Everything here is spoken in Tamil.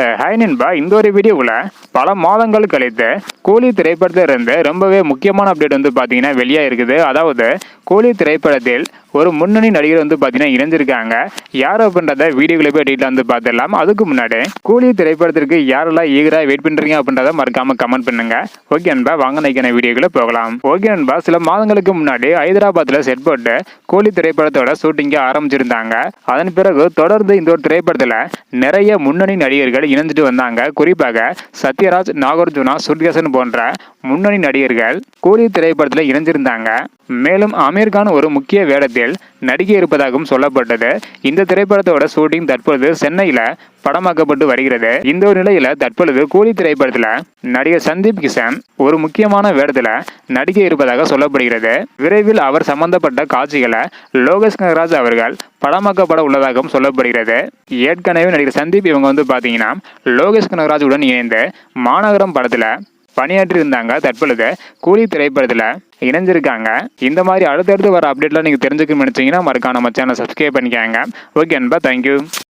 ஹாய் நண்பா இந்த ஒரு வீடியோவில் பல மாதங்கள் கழித்து கூலி திரைப்படத்தில் இருந்து ரொம்பவே முக்கியமான அப்டேட் வந்து பார்த்தீங்கன்னா வெளியாக இருக்குது. அதாவது கூலி திரைப்படத்தில் ஒரு முன்னணி நடிகர் வந்து பார்த்தீங்கன்னா இணைஞ்சிருக்காங்க. யார் அப்படின்றத வீடியோவில் போய் டீட்டில் வந்து பார்த்துடலாம் அதுக்கு முன்னாடி கூலி திரைப்படத்திற்கு யாரெல்லாம் ஈகராக வெயிட் பண்ணுறீங்க அப்படின்றத மறக்காமல் கமெண்ட் பண்ணுங்க. ஓகே நண்பா வாங்க நினைக்கிற வீடியோக்குள்ள போகலாம். ஓகே நண்பா சில மாதங்களுக்கு முன்னாடி ஹைதராபாத்தில் செட் போட்டு கூலி திரைப்படத்தோட ஷூட்டிங்கை ஆரம்பிச்சிருந்தாங்க. அதன் பிறகு தொடர்ந்து இந்த ஒரு திரைப்படத்தில் நிறைய முன்னணி நடிகர்கள் இணைஞ்சிட்டு வந்தாங்க. குறிப்பாக சத்யராஜ் நாகார்ஜுனா சுர்கேசன் போன்ற முன்னணி நடிகர்கள் கூலி திரைப்படத்தில் இணைஞ்சிருந்தாங்க. மேலும் அமீர்கான் ஒரு முக்கிய வேடத்தில் நடிக்க இருப்பதாகவும் சொல்லப்பட்டது. இந்த திரைப்படத்தோட ஷூட்டிங் தற்பொழுது சென்னையில் படமாக்கப்பட்டு வருகிறது. இந்த ஒரு நிலையில தற்பொழுது கூலி திரைப்படத்துல நடிகர் சந்தீப் கிஷன் ஒரு முக்கியமான வேடத்துல நடிக்க இருப்பதாக சொல்லப்படுகிறது. விரைவில் அவர் சம்பந்தப்பட்ட காட்சிகளை லோகேஷ் கனகராஜ் அவர்கள் படமாக்கப்பட உள்ளதாகவும் சொல்லப்படுகிறது. ஏற்கனவே நடிகர் சந்தீப் இவங்க வந்து பாத்தீங்கன்னா லோகேஷ் கனகராஜுடன் இணைந்து மாநகரம் படத்துல பணியாற்றி இருந்தாங்க தற்பொழுது கூலி திரைப்படத்தில் இணைஞ்சிருக்காங்க. இந்த மாதிரி அடுத்தடுத்து வர அப்டேட்லாம் நீங்கள் தெரிஞ்சுக்கணும்னு நினச்சிங்கன்னா மறக்காம நம்ம சேனல் சப்ஸ்கிரைப் பண்ணிக்காங்க. ஓகே அன்பா தேங்க்யூ